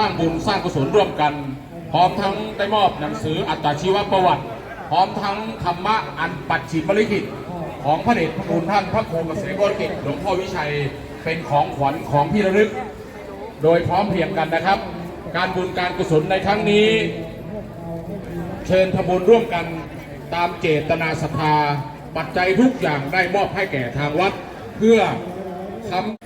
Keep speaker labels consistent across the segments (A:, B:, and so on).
A: สร้างบุญสร้างกุศลร่วมกัน พร้อมทั้งได้มอบหนังสืออัตชีวประวัติ พร้อมทั้งธรรมะอันปัจฉิมลิขิตของพระเดชพระคุณท่านพระครูเกษมกกิจหลวงพ่อวิชัยเป็นของขวัญของที่ระลึก โดยพร้อมเพรียงกันนะครับ การบุญการกุศลในครั้งนี้ เชิญทำบุญร่วมกันตามเจตนาศรัทธาปัจจัยทุกอย่างได้มอบให้แก่ทางวัด เพื่อทำ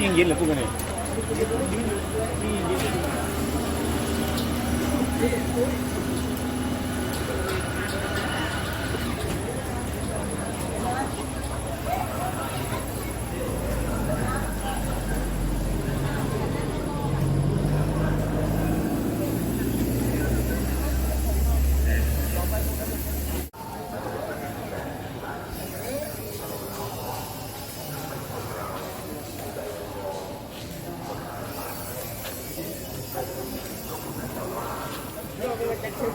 B: ยิ่
C: งยินเลยพูดกันนี่
A: ครั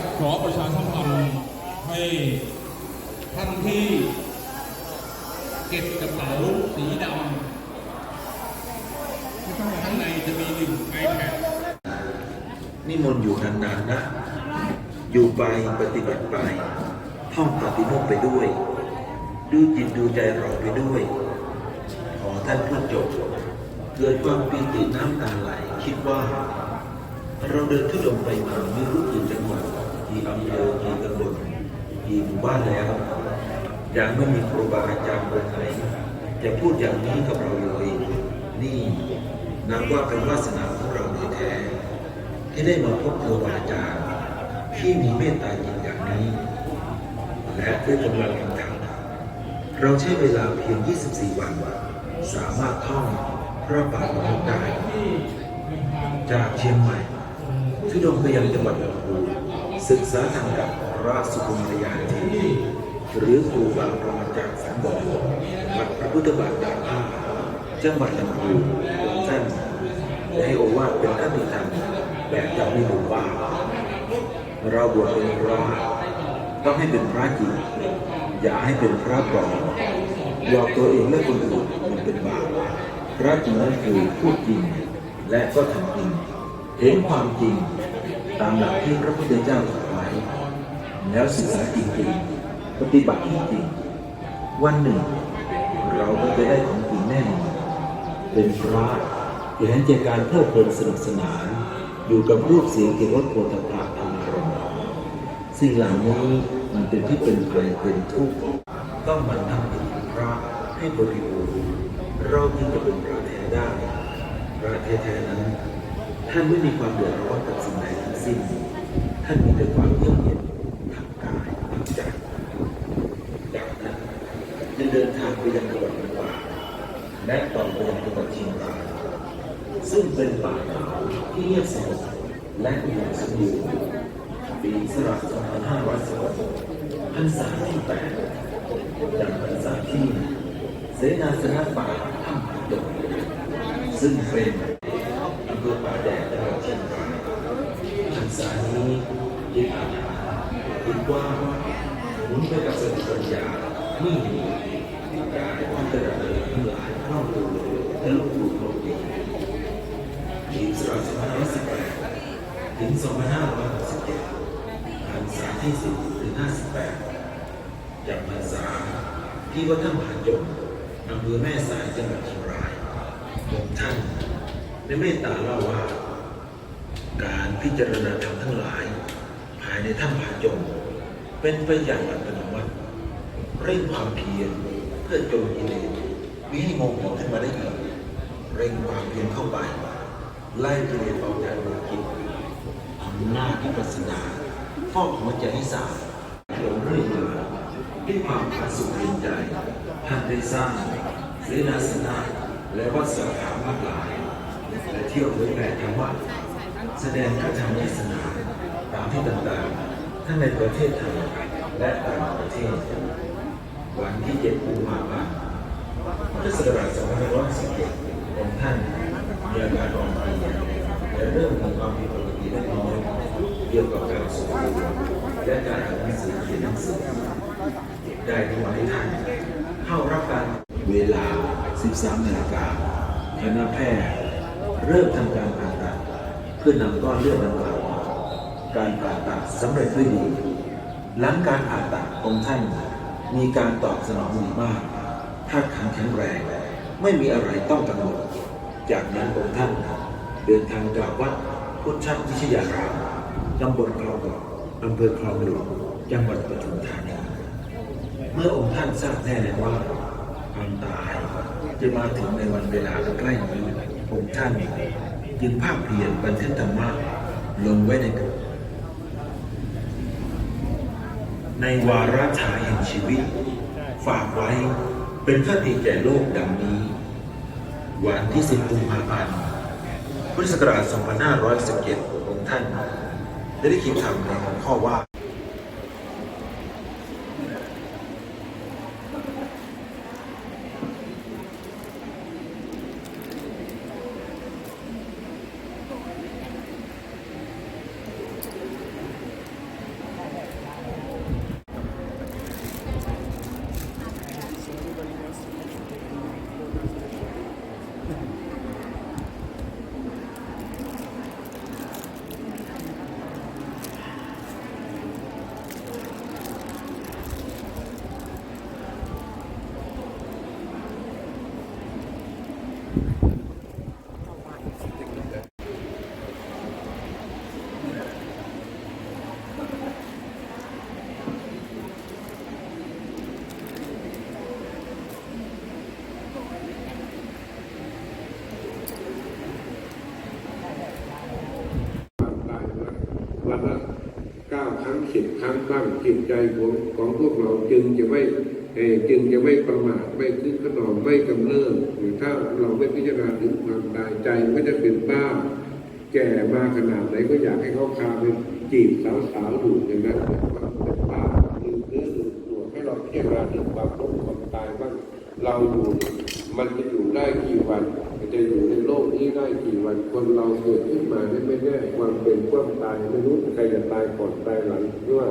A: บขอประชาสัมพันธ์ให้ท่านที่เก็บกระเป๋าสีดำข้างในจะมีหนึ่งไอแพด
D: นิมนต์อยู่นานๆนะ อยู่ ไปปฏิบัติไปท่องปฏิโมกไปด้วย ดูจิตดูใจเราไปด้วย ขอท่านพูดจบ เกิดความปีติน้ำตาไหลคิดว่า เราเดินทุดงไปมาไม่รู้กี่จังหวัดกี่อำเภอกี่ตำบลกี่หมู่บ้านแล้วยังไม่มีครูบาอาจารย์คนไหนจะพูดอย่างนี้กับเราเลย นี่นับว่าเป็นวาสนาของเราโดยแท้ ที่ได้มาพบครูบาอาจารย์ ที่มีเมตตาจิตอย่างนี้ และด้วยกำลังแห่งธรรมเราใช้เวลาเพียง 24 วัน สามารถท่องพระบาทมได้ จากเชียงใหม่ทุดงไปยังจังหวัดลำพูนศึกษาทางกับพระสุขุมพยานทีหรือครูบาปรมาจากสังบอกวัดพระพุทธบาทดาผ้าจังหวัดลำพูนของท่านได้ให้โอวาทเป็นท่านมีธรรมแบบจำไม่รู้ว่า เราบวชเป็นพระต้องให้เป็นพระจริงอย่าให้เป็นพระปลอมหลอกตัวเองและคนอื่นมันเป็นบาปพระจริงนั้นคือพูดจริง และก็ทำจริงเห็นความจริง ตามหลักที่พระพุทธเจ้าตรัสไว้แล้วศึกษาจริงๆปฏิบัติจริงๆวันหนึ่ง เราก็จะได้ของจริงแน่นอนเป็นพระอย่าเห็นแก่การเพลิดเพลินสนุกสนาน อยู่กับรูปเสียงกิรสโผฏฐัพธรรมารมณ์ สิ่งเหล่านี้มันเป็นที่เป็นภัยเป็นทุกข์ต้องมันทำเป็นพระให้บริบูรณ์เราจึงจะเป็นพระแท้ได้พระแท้ๆนั้นท่านไม่มีความเดือดร้อนกับสิ่งใดทั้งสิ้นท่านมีแต่ความเยือกเย็นทางกายทางใจจากนั้นจะเดินทางไปยังจังหวัดลำปางและต่อไปยังจังหวัดเชียงรายซึ่งเป็นป่าเขาที่เงียบสงบและอุดมสมบูรณ์ ปีสระสองพันห้าร้อยสิบกพรรษาที่แปดจำพรรษาที่เสนาสนะป่าถ้ำผาดงซึ่งเป็นอำเภอป่าแดดจังหวัดเชียงรายพรรษานี้ยึดอาถรรพ์ดว่าหมุนไปกับสติปัญญาไม่มีการต้องกระดับเลยทั้งหลายเข้าดูทะลุดูโลกีปีสระสองพันห้าร้อยสิบแปดถึง25 50 หรือ 58 อย่ากพรรษาที่วัดท่ามหายกอำเภอแม่สายจังหวัดเชียงรายองท่านในเมตตาเล่าว่า การพิจารณาธรรมทั้งหลาย ภายในถ้ำผาจงเป็นไปอย่างอัตโนมัติเร่งความเพียรเพื่อจงกิเลสมิให้มองหัวขึ้นมาได้อีกเร่งความเพียรเข้าไป ไล่กิเลสออกจากดวงจิตอำนาจที่ปัสนา ฟอกหัวใจให้สาดหลงเรื่อยมาด้วยความผาสุกเย็นใจท่านได้สร้างเสนาสนะและวัดสาขามากหลาย และเที่ยวเผยแผ่ธรรมะแสดงพระธรรมเทศนาตามที่ต่างๆ ทั้งในประเทศไทยและต่างประเทศ วันที่7กุมภาพันธ์พุทธศักราช2517องค์ท่านมีอาการอ่อนเพลียและเริ่มมีความผิดปกติเล็กน้อย เกี่ยวกับการสูบบุหรี่และการอ่านหนังสือเขียนหนังสือได้ถวายท่านเข้ารับการเวลา 13นาฬิกาคณะแพทย์เริ่มทำการผ่าตัดเพื่อนำก้อนเลือดดังกล่าวการผ่าตัดสำเร็จด้วยดี หลังการผ่าตัดองค์ท่านมีการตอบสนองดีมากธาตุขันธ์แข็งแรง ไม่มีอะไรต้องกังวลจากนั้นองค์ท่านเดินทางกลับวัดพุทธวิชยาราม ตำบลคลองกอกอำเภอคลองหลวงจังหวัดปทุมธานีเมื่อองค์ท่านทราบแน่แล้วว่าความตายจะมาถึงในวันเวลาใกล้นี้องค์ท่านจึงภาคเพียรบันทึกธรรมะลงไว้ในกระในวาระฉายแห่งชีวิต ฝากไว้เป็นคติแก่โลกดังนี้ วันที่ 10กุมภาพันธ์พุทธศักราช2517องค์ท่าน ได้ได้คิดทำในหัวข้อว่า
C: ตายมาวันละเก้าครั้ง สิบครั้งบ้างจิตใจของของพวกเราจึงจะไม่เอ่จึงจะไม่ประมาทไม่คึกขนองไม่กำเริบหรือถ้าเราไม่พิจารณาถึงความตายใจก็จะเป็นบ้า แก่มาขนาดไหนก็อยากให้เขาคาไปจีบสาวๆดูอย่างนั้นเป็นความเป็นบ้าลืมเนื้อลืมตัวให้เราพิจารณาถึงความล้มความตายบ้างเราอยู่มันจะอยู่ได้กี่วันมัน จะอยู่ในโลกนี้ได้กี่วันคนเราเกิดขึ้นมาไม่แน่ความเป็นความตายไม่รู้ใครจะตายก่อนตายหลังหรือว่า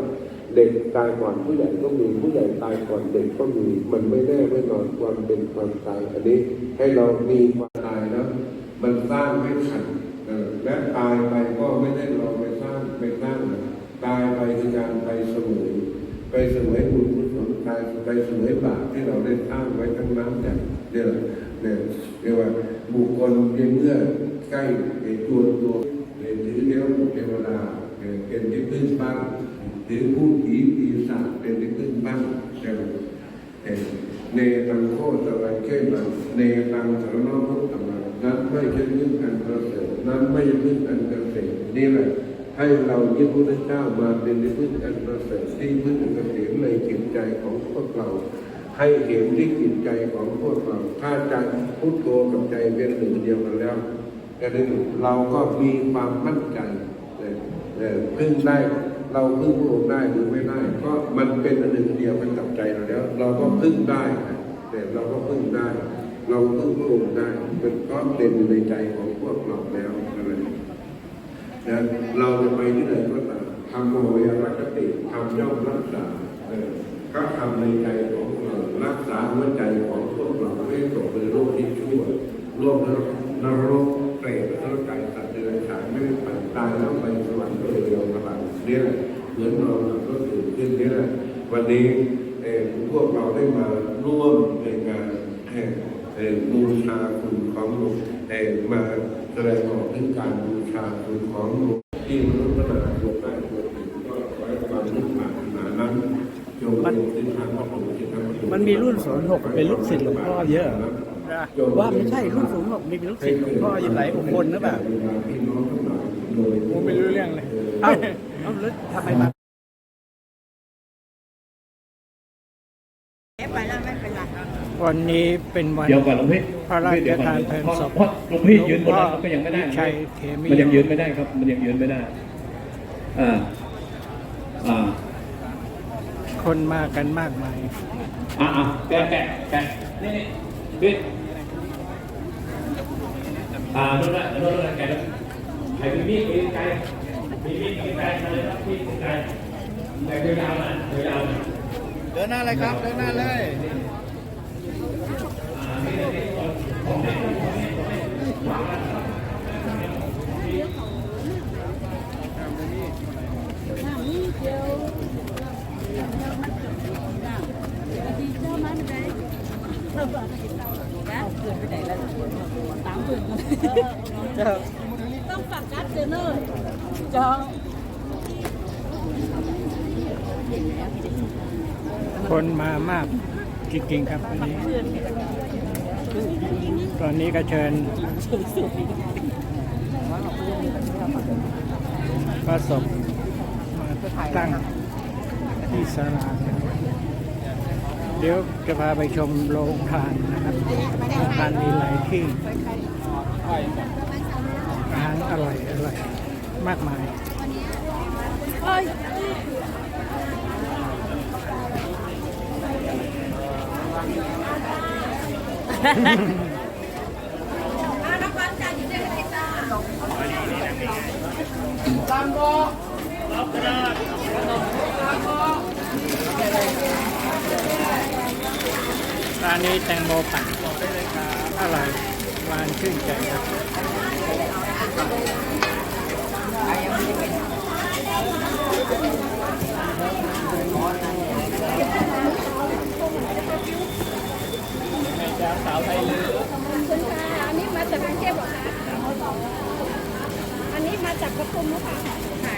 C: เด็กตายก่อนผู้ใหญ่ก็มีผู้ใหญ่ตายก่อนเด็กก็มีมันไม่แน่ไม่นอนความเป็นความตายอันนี้ ให้เรามีความตายแล้วมันสร้างไม่ขันและตายไปก็ไม่ได้เราไปสร้างไปสร้างตายไปคือการไปเสวยไปเสวยบุญกุศลตายไปเสวยบาปที่เราได้สร้างไว้ทั้งนั้นอย่างเดียวเนี่ยเรียกว่า บุคคลเพียงเมื่อใกล้ไอ้ตัวตัวเรียนถือเลี้ยวเทวดาเอ่อเป็นที่พึ่งบ้างถือผู้ผีปีศาจเป็นที่พึ่งบ้างใช่ไหมเนตังโคตะวันเข่มันเนตังสารนพุทธมันนั้นไม่ใช่พึ่งอันประเสริฐนั้นไม่ใช่พึ่งอันเกษมนี่แหละให้เรายึดพระเจ้ามาเป็นที่พึ่งอันประเสริฐที่พึ่งอันเกษมในจิตใจของพวกเรา ให้เห็นที่จิตใจของพวกเรา ถ้าใจพุทโธกับใจเป็นหนึ่งเดียวกันแล้วก็นั้เราก็มีความมั่นใจเออพึ่งได้เราพึ่งพระองค์ได้หรือไม่ได้ก็มันเป็นหนึ่งเดียวกันกับใจเราแล้ว เราก็พึ่งได้แต่เราก็พึ่งได้ เราพึ่งพระองค์ได้เป็นก็เป็นอยู่ในใจของพวกเราแล้วอะไรนะเราจะไปที่ไหนก็ตามทำโมยรักติทำย่อมรักษาก็ทำในใจของ รักษาหัวใจของพวกเราให้ตกในโลกที่ชั่วโลกนรกเปรตนรกไก่สัตว์เดรัจฉานไม่ได้ไปตายแล้วไปสวรรค์ก็เลยยอมรับเนี่ยแหละเหมือนเราก็ตื่นขึ้นเนี่ยแหละวันนี้เออพวกเราได้มาร่วมในงานแห่งเออบูชาคุณของหลวงเออมาแสดงออกถึงการบูชาคุณของหลวง ศู
E: นย์หกเป็นลูกศิษย์หลวงพ่อเยอะนะว่าไม่ใช่รุ่นศูนย์หกมีเป็นลูกศิษย์หลวงพ่ออยู่หลายองค์คนหรือเปล่า
C: พี่น้องทั้งหลายโดย
E: ผมไม่รู้เรื่องเลยเอ้าเอ้าแล้วทำไมมาวันนี้เป็นวัน
F: เดี๋ยวก่อนหลวงพี่
E: พระราชทานเพลิงศพ
F: เพราะหลวงพี่ยืนบนนั้นก็ยังไม่ได้
E: หลวงพ่อวิชัยเขมิ
F: มันยังยืนไม่ได้ครับ มันยังยืนไม่ได้ อ่า อ่า
E: คนมากันมากมาย
F: อ่าอ่าแกะแกะแกะนี่นี่พี่อ่านู่นน่ะนู่นน่ะแกะใครมีมีดมีไกลมีมีดมีไกลมาเลยครับมีดมีไกลแต่คือยาวนะคือยาวนะ
E: เดินหน้าเลยครับ เดินหน้าเลย
B: ต้องฝากกัดเจเนอร์จอง
E: คนมามากจริงๆครับวันนี้ ตอนนี้ก็เชิญพระศพมาตั้งที่ศาลาเดี๋ยวจะพาไปชมโรงทานนะครับทานมีหลายที่ อาหารอร่อยอร่อยมากมาย
B: เอ้ยอะน้ำมันจ่ายอยู่ในกระติกจ้า
E: ร้านนี้แตงโมปั่นอร่อย วานชื่นใจครับ
B: คุณค่ะอันนี้มาจากกรุงเทพเหรอคะอันนี้มาจากปทุมหรือเปล่าค่ะ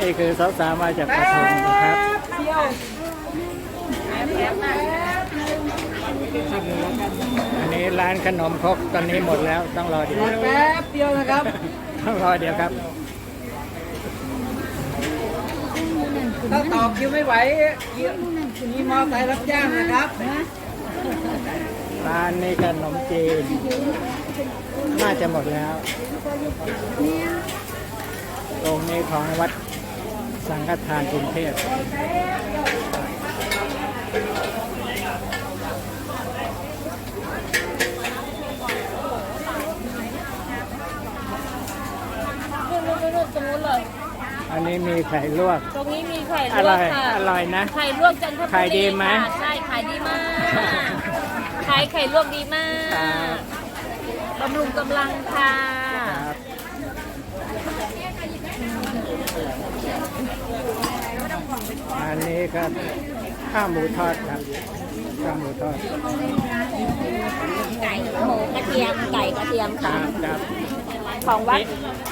E: นี่คือสาวๆมาจากปทุมนะครับ อันนี้ร้านขนมครกตอนนี้หมดแล้วต้องรอเดี๋ยว
G: แป๊บเดียวนะครับ
E: ต้องรอเดี๋ยวครับ
G: ถ้าต่อคิวไม่ไหวมีมอไซค์รับจ้างนะครับ
E: ร้านนี้ขนมจีน น่าจะหมดแล้วตรงนี้ของวัดสังฆทานกรุงเทพ
B: นู่นนู่นนู่นตรงนู้นเลย
E: อันนี้มีไข่ลวก
B: ตรงนี้มีไข่
E: อ
B: ลว
E: ร่
B: ก
E: อย
B: ค่ะ
E: อร่อยนะ
B: ไข่ลวกจันทบุรี
E: ขายดีไหม
B: ค่ะใช่ขายดีมาก ขายไข่ลวกดีมา
E: ครับ
B: กบำรุงกำลังค่ะ
E: ครับ อันนี้ก็ข้าวหมูทอดครับข้าวหมูทอด
B: ไก่หมูกระเทียมไก่กระเทียม
E: ค
B: ค่ะ
E: รับครับ
B: ของวัด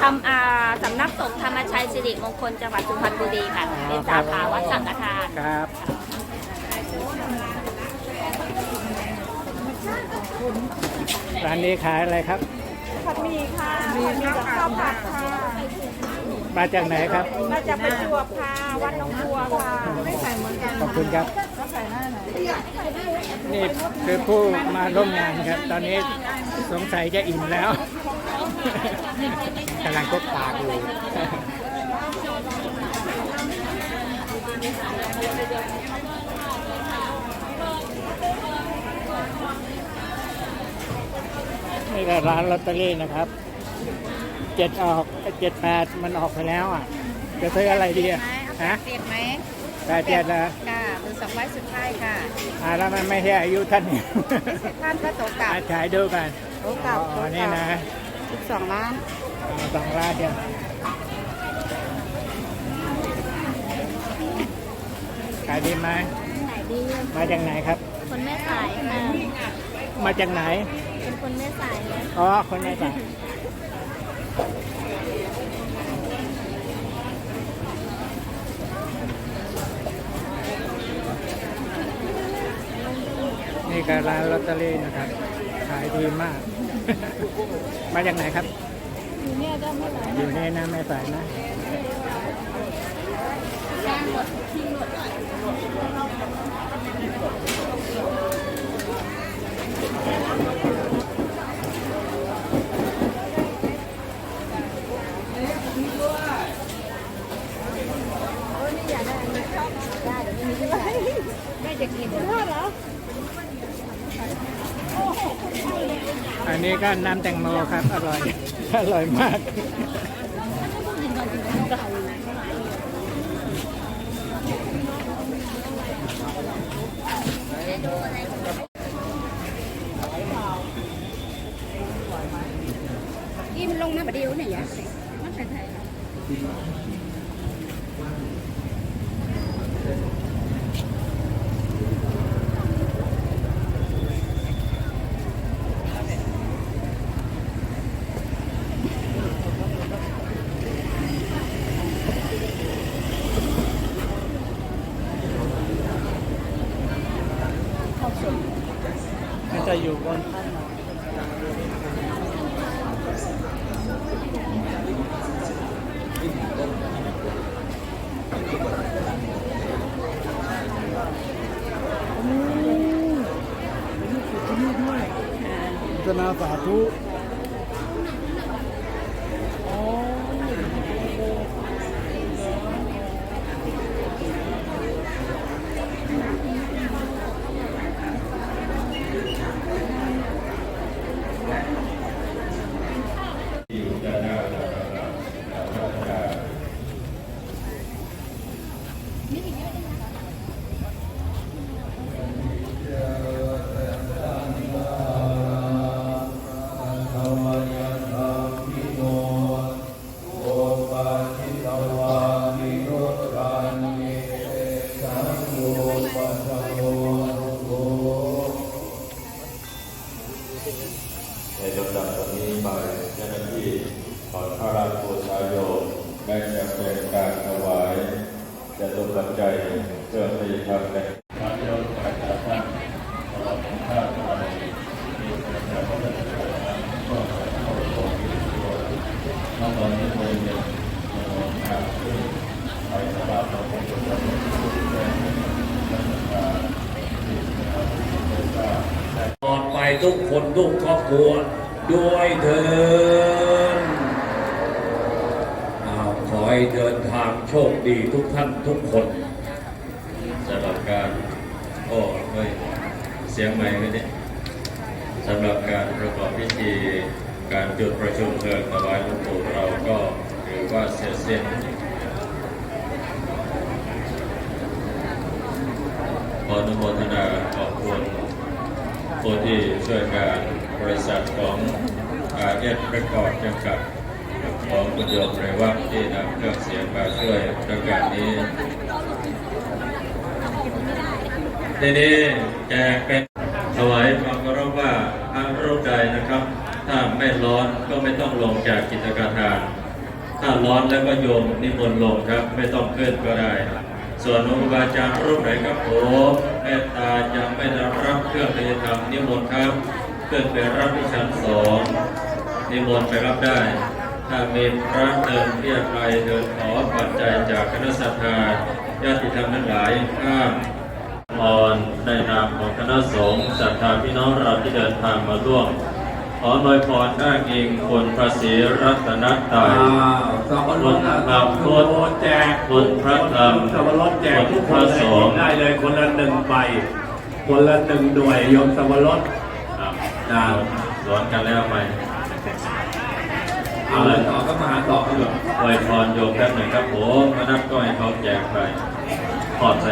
B: ทำอาสำนักสงฆ์ธรรมชัยสิริมงคลจังหวัดสุพรรณบุรีค่ะเป็นสาขาวัดสังฆทาน
E: ครับร้านนี้ขายอะไรครับ
H: ผัดหมี่ค่ะผัดหมี่กับข้าวผัดค่ะ
E: มาจากไหนครับ
H: มาจากประจวบค่ะ วัดหนองบัวค่ะไม่ใส่เหมือนกัน
E: ขอบคุณครับ นี่คือผู้มาร่วมงานครับ ตอนนี้สงสัยจะอิ่มแล้ว กำลังก็ปากอยู่นี่ก็ร้านลอตเตอรี่นะครับ เจ็ดออกเจ็ดแปดมันออกไปแล้วอะ จะซื้ออะไรดีอะฮะ
H: เจ็ดไหม
E: แปดเจ็ดนะ
H: ค่ะหรือสองไว้สุดท้ายค่ะ
E: อ่าแล้วมันไม่ใช่อายุท่านนี่
H: ท่านก็ตกกลับ
E: อาฉายดูกัน
H: ตกกลับ
E: อ๋อนี่นะ
H: สิบสองล้าน
E: เอาสองร้านเดียวขายดีไหม
B: ไหนดี
E: มาจากไหนครับ
B: คน
D: แม่สายค่ะ
E: มาจากไหน
D: เป็นคนแม่สายเลย
E: อ๋อ คนในบ้าน นี่ก็ร้านลอตเตอรี่นะครับ ขายดีมาก มาจากไหนครับ
D: อยู่เนี่ยก็ไม่ไหว
E: อยู่ในน้ำแม่สายนะ
D: จ้างหมดทิ้งหมด ไม่จะกินทอดเหรอ
E: อันนี้ก็น้ำแตงโมครับ อร่อย อร่อยมาก
D: กินลงมาประเดี๋ยวเนี่ยอย่ามันใส่ไท
E: จะนาสาธุ
I: ในลำดับตอนนี้ไปเจ้าหน้าที่ขอข้าราชบูชาโยมแม้จะเป็นการถวายจะตกปัจจัยเพื่อไปทำในพระโยมประชาชนตลอดข้าพเจ้ามีประชาชนก็ขอเข้าร่วมกิจกรรม นองตอนนี้เราทำขึ้นไปสบายเราคงจะทำให้ทุกท่านและศรัทธาที่จะทำให้ได้ทราบ
F: ปลอดภัยทุกคนทุกครอบครัวด้วยเถินขอให้เดินทางโชคดีทุกท่านทุกคนสำหรับการโอ้เฮ้ยเสียงใหม่ไหมเนี่ยสำหรับการประกอบพิธี การจุดประชุมเพลิงถวายหลวงปู่เราก็ถือว่าเสร็จสิ้นขออนุโมทนาขอบคุณผู้ที่ช่วยการบริษัทของอาเอสเรคคอร์ดจำกัดของคุณโยมเรวัตที่นำเครื่องเสียงมาช่วยประการนี้ทีนี้แจกเป็นถวายความเคารพว่าพระรูปใดนะครับ ถ้าไม่ร้อนก็ไม่ต้องลงจากกิจการทาน ถ้าร้อนแล้วก็โยมนิมนต์ลงครับ ไม่ต้องขึ้นก็ได้ ส่วนครูบาอาจารย์รูปไหนครับผมเมตตายังไม่ได้รับเครื่องปฏิธรรมนิมนต์ครับขึ้นไปรับที่ชั้นสองนิมนต์ไปรับได้ ถ้ามีพระเดินเรียกไปเดินขอปัจจัยจากคณะสัตยาญาติธรรมทั้งหลายข้ามพรในนามของคณะสงฆ์ศรัทธาพี่น้องเราที่เดินทางมาร่วม ขอโดยพรอ้างอิงคุณพระศรีรัตนตรัยคุณพระพุทธ
G: แจก
F: คุณพระธรรม
G: สับปะรดแจกทุกค
F: พระ
G: นเล
F: สงฆ์
G: ได้เลยคนละหนึ่งใบคนละหนึ่งหน่วยโยมสับปะรด
F: ครับ
G: อ่า
F: สอนกันแล้วไหม
G: เอาเลยต่อก็มาหาต่อกันเลย
F: อวยพรโยมแป๊บหนึ่งครับผมมานับก็ให้เขาแจกไปขอดใส่